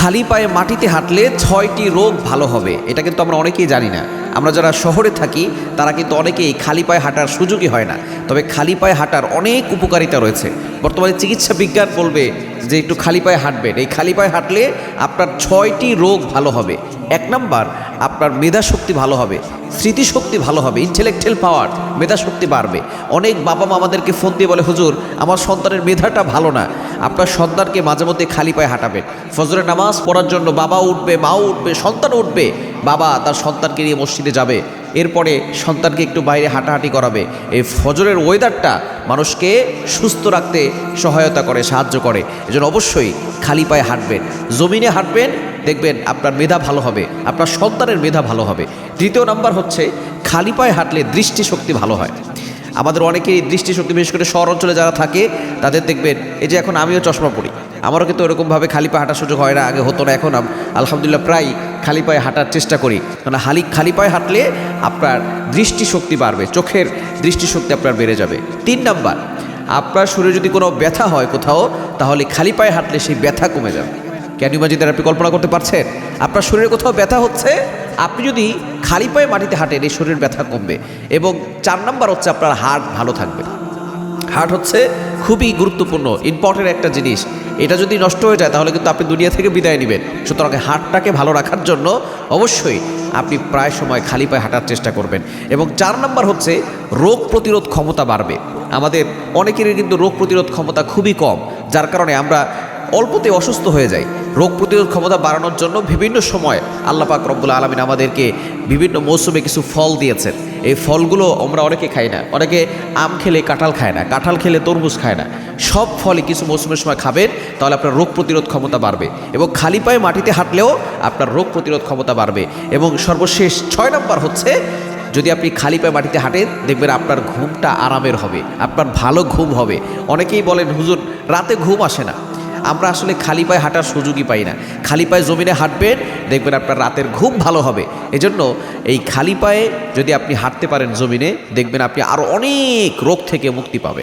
খালি পায়ে মাটিতে হাঁটলে ছয়টি রোগ ভালো হবে। এটা কিন্তু আমরা অনেকেই জানি না। আমরা যারা শহরে থাকি, তারা কিন্তু অনেকেই খালি পায়ে হাঁটার সুযোগই হয় না। তবে খালি পায়ে হাঁটার অনেক উপকারিতা রয়েছে। বর্তমানে চিকিৎসা বিজ্ঞান বলবে যে একটু খালি পায়ে হাঁটবেন। এই খালি পায়ে হাঁটলে আপনার ছয়টি রোগ ভালো হবে। এক নাম্বার, আপনার মেধা শক্তি ভালো হবে, স্মৃতিশক্তি ভালো হবে ইন্টেলেকচুয়াল পাওয়ার মেধা শক্তি বাড়বে। অনেক বাবা মা আমাদেরকে ফোন দিয়ে বলে, হুজুর, আমার সন্তানের মেধাটা ভালো না। আপনার সন্তানকে মাঝে মধ্যে খালি পায়ে হাঁটাবেন। ফজরের নামাজ পড়ার জন্য বাবা উঠবে, মাও উঠবে সন্তান উঠবে। বাবা তার সন্তানকে নিয়ে মসজিদে যাবে, এরপরে সন্তানকে একটু বাইরে হাঁটাহাঁটি করাবে। এই ফজরের ওয়েদারটা মানুষকে সুস্থ রাখতে সহায়তা করে, সাহায্য করে। এজন্য অবশ্যই খালি পায়ে হাঁটবেন, জমিনে হাঁটবেন দেখবেন আপনার মেধা ভালো হবে, আপনার সন্তানের মেধা ভালো হবে। তৃতীয় নাম্বার হচ্ছে, খালি পায়ে হাঁটলে দৃষ্টিশক্তি ভালো হয়। আমাদের অনেকেই দৃষ্টিশক্তি, বিশেষ করে শহর অঞ্চলে যারা থাকে, তাদের দেখবেন, এই যে এখন আমিও চশমা পড়ি আমারও কিন্তু এরকমভাবে খালি পায়ে হাঁটার সুযোগ হয় না, আগে হতো না, এখন আলহামদুলিল্লাহ প্রায় খালি পায়ে হাঁটার চেষ্টা করি। কারণ হালি খালি পায়ে হাঁটলে আপনার দৃষ্টিশক্তি বাড়বে, চোখের দৃষ্টিশক্তি আপনার বেড়ে যাবে। তিন নাম্বার, আপনার শরীরে যদি কোনো ব্যথা হয় কোথাও, তাহলে খালি পায়ে হাঁটলে সেই ব্যথা কমে যাবে। ক্যান ইমাজিনের আপনি কল্পনা করতে পারছেন? আপনার শরীরে কোথাও ব্যথা হচ্ছে? আপনি যদি খালি পায়ে মাটিতে হাঁটেন, এই শরীরের ব্যথা কমবে। এবং চার নাম্বার হচ্ছে আপনার হার্ট ভালো থাকবে। হার্ট হচ্ছে খুবই গুরুত্বপূর্ণ, ইম্পর্টেন্ট একটা জিনিস। এটা যদি নষ্ট হয়ে যায়, তাহলে কিন্তু আপনি দুনিয়া থেকে বিদায় নেবেন। সুতরাং হার্টটাকে ভালো রাখার জন্য অবশ্যই আপনি প্রায় সময় খালি পায়ে হাঁটার চেষ্টা করবেন। এবং চার নাম্বার হচ্ছে রোগ প্রতিরোধ ক্ষমতা বাড়বে। আমাদের অনেকেরই কিন্তু রোগ প্রতিরোধ ক্ষমতা খুবই কম, যার কারণে আমরা অল্পতে অসুস্থ হয়ে যাই রোগ প্রতিরোধ ক্ষমতা বাড়ানোর জন্য বিভিন্ন সময় আল্লাপাক রব্বুল আলমিন আমাদেরকে বিভিন্ন মৌসুমে কিছু ফল দিয়েছেন। এই ফলগুলো আমরা অনেকে খাই না। অনেকে আম খেলে কাঁঠাল খায় না, কাঁঠাল খেলে তরমুজ খায় না। সব ফলই কিছু মৌসুমের সময় খাবেন, তাহলে আপনার রোগ প্রতিরোধ ক্ষমতা বাড়বে এবং খালি পায়ে মাটিতে হাঁটলেও আপনার রোগ প্রতিরোধ ক্ষমতা বাড়বে এবং সর্বশেষ ছয় নম্বর হচ্ছে, যদি আপনি খালি পায়ে মাটিতে হাঁটেন, দেখবেন আপনার ঘুমটা আরামের হবে, আপনার ভালো ঘুম হবে। অনেকেই বলেন, হুজুর, রাতে ঘুম আসে না। আমরা আসলে খালি পায়ে হাঁটার সুযোগই পাই না। খালি পায়ে জমিনে হাঁটবেন, দেখবেন আপনার রাতের ঘুম ভালো হবে। এজন্য এই খালি পায়ে যদি আপনি হাঁটতে পারেন জমিনে, দেখবেন আপনি আরও অনেক রোগ থেকে মুক্তি পাবেন।